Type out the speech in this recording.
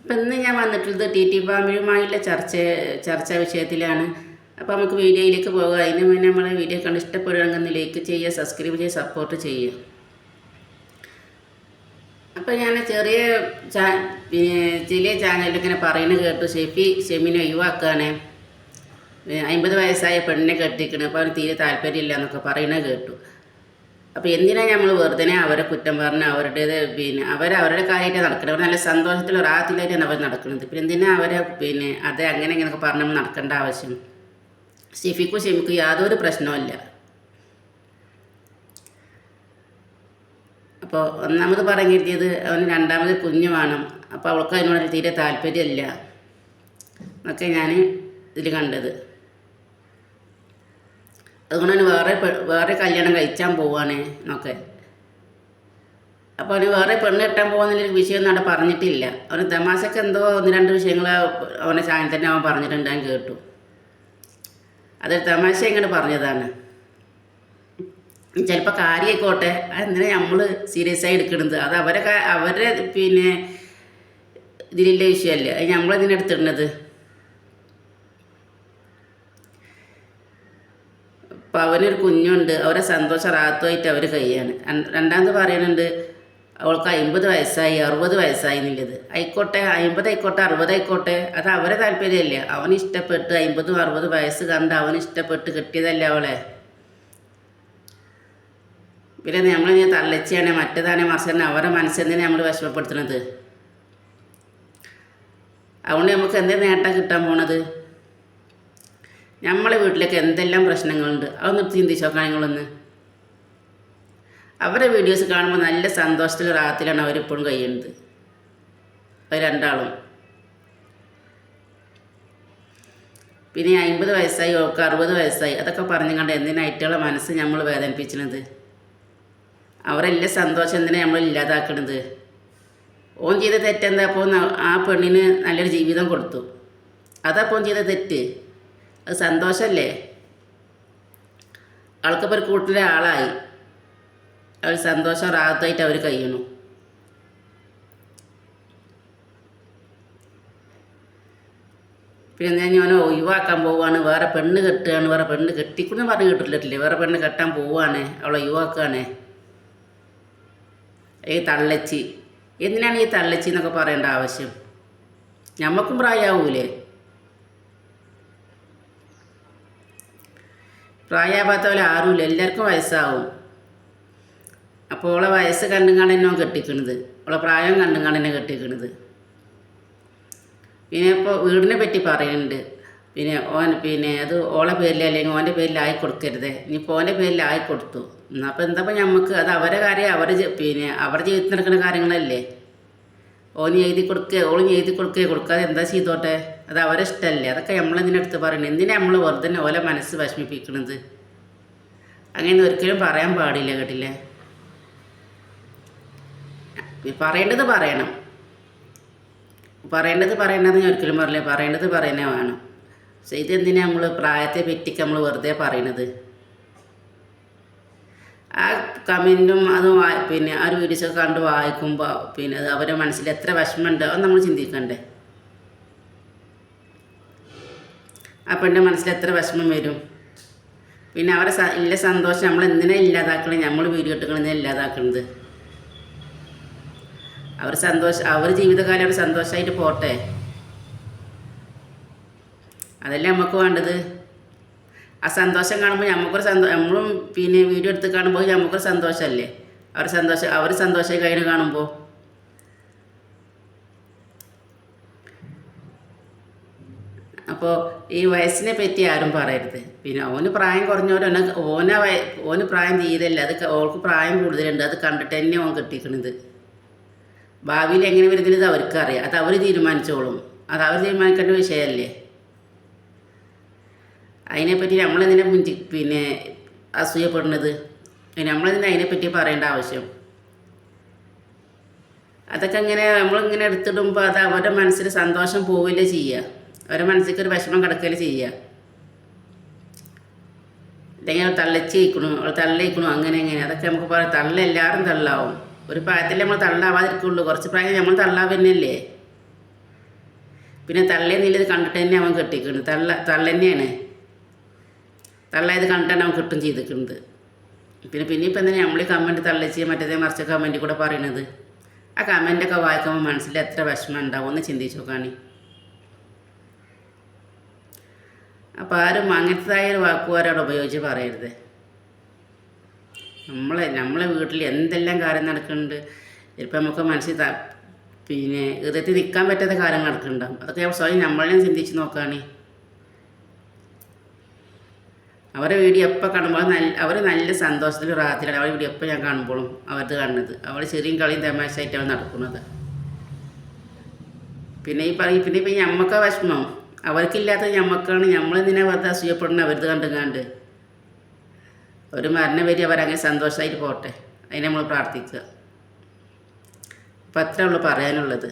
അപ്പം ഇന്ന് ഞാൻ വന്നിട്ടുള്ളത് ടി ടി ഫാമിലുമായുള്ള ചർച്ച ചർച്ചാ വിഷയത്തിലാണ്. അപ്പോൾ നമുക്ക് വീഡിയോയിലേക്ക് പോകാം. അതിന് മുന്നേ നമ്മളെ വീഡിയോ കണ്ട് ഇഷ്ടപ്പെടുകയാണെങ്കിൽ ലൈക്ക് ചെയ്യുക സബ്സ്ക്രൈബ് ചെയ്യുക സപ്പോർട്ട് ചെയ്യുക. അപ്പോൾ ഞാൻ ചെറിയ ചാ ചില ചാനലിൽ ഇങ്ങനെ പറയുന്നത് കേട്ടു. ഷെഫി ഷെമിനെ ഒഴിവാക്കുകയാണ് അമ്പത് വയസ്സായ പെണ്ണിനെ കെട്ടിക്കണം. അപ്പോൾ അവന് തീരെ താല്പര്യമില്ല എന്നൊക്കെ പറയുന്നത് കേട്ടു. അപ്പോൾ എന്തിനാ നമ്മൾ വെറുതെ അവരെ കുറ്റം പറഞ്ഞ് അവരുടേത് പിന്നെ അവർ അവരുടെ കാര്യമായിട്ട് നടക്കണം അവർ നല്ല സന്തോഷത്തിൽ റാഹത്തിലായിട്ടാണ് അവർ നടക്കുന്നത് പിന്നെ എന്തിനാ അവരെ പിന്നെ അത് അങ്ങനെ ഇങ്ങനെയൊക്കെ പറഞ്ഞ് നടക്കേണ്ട ആവശ്യം? ഷെഫിക്കും ഷെമിക്കും യാതൊരു പ്രശ്നവുമില്ല അപ്പോൾ ഒന്നാമത് പറഞ്ഞു കിട്ടിയത് അവന് രണ്ടാമത് കുഞ്ഞ് വേണം. അപ്പോൾ അവൾക്ക് അതിനോട് തീരെ താല്പര്യമില്ല. എന്നൊക്കെ ഞാൻ ഇതിൽ കണ്ടത്. അതുകൊണ്ട് അവന് വേറെ വേറെ കല്യാണം കഴിച്ചാൻ പോവാണ് എന്നൊക്കെ. അപ്പോൾ അവന് വേറെ പെണ്ണ് കെട്ടാൻ പോകാന്നുള്ളൊരു വിഷയം അവിടെ പറഞ്ഞിട്ടില്ല. അവന് തമാശക്ക് എന്തോ ഒന്ന് രണ്ട് വിഷയങ്ങൾ അവനെ തന്നെ അവൻ പറഞ്ഞിട്ടുണ്ട് ഞാൻ കേട്ടു. അതൊരു തമാശ ഇങ്ങോട്ട് പറഞ്ഞതാണ്. ചിലപ്പോൾ കാര്യമായിക്കോട്ടെ അതെന്തിനാ നമ്മൾ സീരിയസ് ആയി എടുക്കുന്നത് അത് അവരെ അവരെ പിന്നെ ഇതിലുള്ള വിഷയമല്ലേ അത് നമ്മളെന്തിനാ അപ്പോൾ അവനൊരു കുഞ്ഞുണ്ട് അവരെ സന്തോഷം റാത്തുമായിട്ട് അവർ കഴിയാണ് രണ്ടാമത് പറയുന്നുണ്ട് അവൾക്ക് അമ്പത് വയസ്സായി അറുപത് വയസ്സായി എന്നുള്ളത്. ആയിക്കോട്ടെ അമ്പത് ആയിക്കോട്ടെ അറുപത് ആയിക്കോട്ടെ അത് അവരെ താല്പര്യമല്ലേ? അവൻ ഇഷ്ടപ്പെട്ട് അമ്പതും അറുപത് വയസ്സ് കണ്ട് അവൻ ഇഷ്ടപ്പെട്ട് കിട്ടിയതല്ലേ അവളെ? പിന്നെ നമ്മൾ ഞാൻ തള്ളച്ചിയാണ് മറ്റേതാണ് മറിച്ചാണ് അവരുടെ മനസ്സെന്തിനാണ് നമ്മൾ വിഷമപ്പെടുത്തുന്നത് അതുകൊണ്ട് നമുക്ക് എന്തേ നേട്ടം കിട്ടാൻ പോണത്? നമ്മളെ വീട്ടിലേക്ക് എന്തെല്ലാം പ്രശ്നങ്ങളുണ്ട്? അതൊന്ന് ചിന്തിച്ച് നോക്കാം നിങ്ങളൊന്ന് അവരുടെ വീഡിയോസ് കാണുമ്പോൾ നല്ല സന്തോഷത്തിൽ റാത്തിലാണ് അവരിപ്പോഴും കഴിയുന്നത് അവർ രണ്ടാളും. പിന്നെ അമ്പത് വയസ്സായി ഓൾക്ക് അറുപത് വയസ്സായി. അതൊക്കെ പറഞ്ഞു കണ്ട് എന്തിനായിട്ടുള്ള മനസ്സ് നമ്മൾ വേദനിപ്പിച്ചത് അവരെല്ലാം സന്തോഷം എന്തിനാണ് നമ്മൾ ഇല്ലാതാക്കണത്? ഓൻ ചെയ്ത തെറ്റെന്താ? അപ്പോൾ ആ പെണ്ണിന് നല്ലൊരു ജീവിതം കൊടുത്തു. അതപ്പോൾ ചെയ്ത തെറ്റ്. അത് സന്തോഷമല്ലേ അവൾക്കിപ്പോൾ ഒരു കൂട്ടിലെ ആളായി. അവർ സന്തോഷം റാഹത്തായിട്ട് അവർ കഴിയണു പിന്നെ ഞാൻ ഞാൻ ഒഴിവാക്കാൻ പോവാണ് വേറെ പെണ്ണ് കെട്ടുകയാണ്. വേറെ പെണ്ണ് കെട്ടിക്കുന്നു പറഞ്ഞ് കേട്ടിട്ടില്ലേ? വേറെ പെണ്ണ് കെട്ടാൻ പോവാണ് അവളെ ഒഴിവാക്കുകയാണ്. ഈ തള്ളച്ചി. എന്തിനാണ് ഈ തള്ളച്ചി എന്നൊക്കെ പറയേണ്ട ആവശ്യം? നമുക്കും പ്രായമാവൂലേ പ്രായമാകാത്ത പോലെ ആരുമില്ല എല്ലാവർക്കും വയസ്സാവും. അപ്പോൾ ഓളെ വയസ്സ് കണ്ണും കണ്ടെന്നോ കെട്ടിക്കണത്. ഓളെ പ്രായം കണ്ണും കണ്ടെന്നെ കെട്ടിക്കണത്. പിന്നെ ഇപ്പോൾ വീടിനെ പറ്റി പറയുന്നുണ്ട് പിന്നെ ഓൻ പിന്നെ അത് ഓളെ പേരിൽ അല്ലെങ്കിൽ ഓന്റെ പേരിൽ ആയി കൊടുക്കരുത്. ഇനിയിപ്പോൾ ഓന്റെ പേരിൽ ആയി കൊടുത്തു. എന്നാൽ അപ്പോൾ എന്താ നമുക്ക് അത് അവരെ കാര്യം അവർ പിന്നെ അവരുടെ ജീവിതത്തിൽ നടക്കുന്ന കാര്യങ്ങളല്ലേ? ഓന് എഴുതി കൊടുക്കുക ഓളും എഴുതി കൊടുക്കുക കൊടുക്കാതെ എന്താ ചെയ്തോട്ടെ? അത് അവരെ ഇഷ്ടമല്ലേ അതൊക്കെ നമ്മളെന്തിനടുത്ത് പറയുന്നത് എന്തിനാ നമ്മൾ വെറുതെ ഓലെ മനസ്സ് വിഷമിപ്പിക്കണത്? അങ്ങനെ ഒരിക്കലും പറയാൻ പാടില്ല കേട്ടില്ലേ? പറയേണ്ടത് പറയണം. പറയേണ്ടത് പറയണമെന്ന് ഞാൻ ഒരിക്കലും പറയില്ല പറയേണ്ടത് പറയുന്നേ വേണം. പക്ഷേ ഇതെന്തിനാ നമ്മൾ പ്രായത്തെ പറ്റിക്ക് നമ്മൾ വെറുതെ പറയണത്? കമന്റും അത് പിന്നെ ആ വീഡിയോസൊക്കെ കണ്ട് വായിക്കുമ്പോൾ പിന്നെ അത് അവരുടെ മനസ്സിൽ എത്ര വിഷമമുണ്ട് അത് നമ്മൾ ചിന്തിക്കണ്ടേ? അപ്പം എന്റെ മനസ്സിൽ എത്ര വിഷമം വരും. പിന്നെ അവരെ ഇല്ല സന്തോഷം നമ്മൾ എന്തിനാ ഇല്ലാതാക്കണത് നമ്മൾ വീഡിയോ ഇട്ടുകളെ ഇല്ലാതാക്കണത്? അവർ സന്തോഷം അവർ ജീവിതകാലം അവർ സന്തോഷമായിട്ട് പോട്ടെ. അതല്ലേ നമുക്ക് വേണ്ടത്? ആ സന്തോഷം കാണുമ്പോൾ നമുക്കൊരു സന്തോഷം നമ്മളും പിന്നെ വീഡിയോ എടുത്ത് കാണുമ്പോൾ നമുക്കൊരു സന്തോഷമല്ലേ അവർ സന്തോഷം അവർ സന്തോഷം കഴിഞ്ഞ് കാണുമ്പോൾ അപ്പോൾ ഈ വയസ്സിനെ പറ്റി ആരും പറയരുത്. പിന്നെ ഓന് പ്രായം കുറഞ്ഞവരോ ഓന വയ ഓന് പ്രായം തീരല്ല. അത് ഓൾക്ക് പ്രായം കൂടുതലുണ്ട്. അത് കണ്ടിട്ട് തന്നെ ഓൻ കെട്ടിക്കണത്. ഭാവിയിൽ എങ്ങനെ വരുന്നത് അവർക്കറിയാം അത് അവർ തീരുമാനിച്ചോളും. അത് അവർ തീരുമാനിക്കേണ്ട വിഷയമല്ലേ അതിനെപ്പറ്റി നമ്മളെന്തിനെ പിന്നെ അസൂയപ്പെടുന്നത്? നമ്മളെന്തിനാ അതിനെപ്പറ്റി പറയേണ്ട ആവശ്യം? അതൊക്കെ ഇങ്ങനെ നമ്മളിങ്ങനെ എടുത്തിടുമ്പോൾ അത് അവരുടെ മനസ്സിൽ സന്തോഷം പോവില്ലേ ചെയ്യുക അവരുടെ മനസ്സിലേക്ക് ഒരു വിഷമം കിടക്കുകയല്ലേ ചെയ്യുക അല്ലെങ്കിൽ അവൾ തള്ളച്ചേക്കണു അവൾ തള്ളിയിക്കണു അങ്ങനെ എങ്ങനെ അതൊക്കെ നമുക്ക് പറയാം. തള്ള എല്ലാവരും തള്ളാവും. ഒരു പ്രായത്തിൽ നമ്മൾ തള്ളാവാതിരിക്കുള്ളൂ. കുറച്ച് പ്രായം നമ്മൾ തള്ളാവുന്നല്ലേ പിന്നെ തള്ളേന്നില്ലത് കണ്ടിട്ട് തന്നെ അവൻ കെട്ടിക്കുന്നു തള്ള തള്ള തന്നെയാണ് തള്ള ഇത് കണ്ടിട്ടാണ് അവൻ കിട്ടും ചെയ്തിരിക്കുന്നത്. പിന്നെ പിന്നെ ഇപ്പം തന്നെ നമ്മൾ കമന്റ് തള്ളിച്ച് മറ്റേതേ മറിച്ച കമന്റ് കൂടെ പറയണത്? ആ കമന്റൊക്കെ വായിക്കുമ്പോൾ മനസ്സിൽ എത്ര വിഷമം ഉണ്ടാവും? ഒന്ന് ചിന്തിച്ച് നോക്കാണി. അപ്പോൾ ആരും അങ്ങനത്തേതായ ഒരു വാക്കുകാരോട് ഉപയോഗിച്ച് പറയരുത്. നമ്മളെ നമ്മളെ വീട്ടിൽ എന്തെല്ലാം കാര്യം നടക്കുന്നുണ്ട്? ഇപ്പം നമുക്ക് മനസ്സിൽ പിന്നെ ഹൃദയത്തിൽ നിൽക്കാൻ പറ്റാത്ത കാര്യം നടക്കുന്നുണ്ടാവും. അതൊക്കെ സ്വയം നമ്മളെയും ചിന്തിച്ച് നോക്കുകയാണേ അവരെ വീഡിയോ എപ്പോൾ കാണുമ്പോൾ നല്ല അവർ നല്ല സന്തോഷത്തിൽ റാത്തിലാണ്. അവരുടെ വീഡിയോ എപ്പോൾ ഞാൻ കാണുമ്പോഴും അവരത് കാണുന്നത്. അവൾ ചെറിയ കളിയും തമാശയായിട്ടാണ് നടക്കുന്നത്. പിന്നെ ഈ പറയും പിന്നെ ഇപ്പം ഞമ്മക്ക വിഷമം. അവർക്കില്ലാത്ത ഞമ്മക്കാണ്. നമ്മളെന്തിനാ വെറുതെ അസൂയപ്പെടുന്നത്? അവരത് കണ്ട് ഒരു മരണം വരി അവരങ്ങനെ സന്തോഷമായിട്ട് പോട്ടെ. അതിനെ നമ്മൾ പ്രാർത്ഥിക്കുക. അപ്പം അത്രേ ഉള്ളൂ പറയാനുള്ളത്.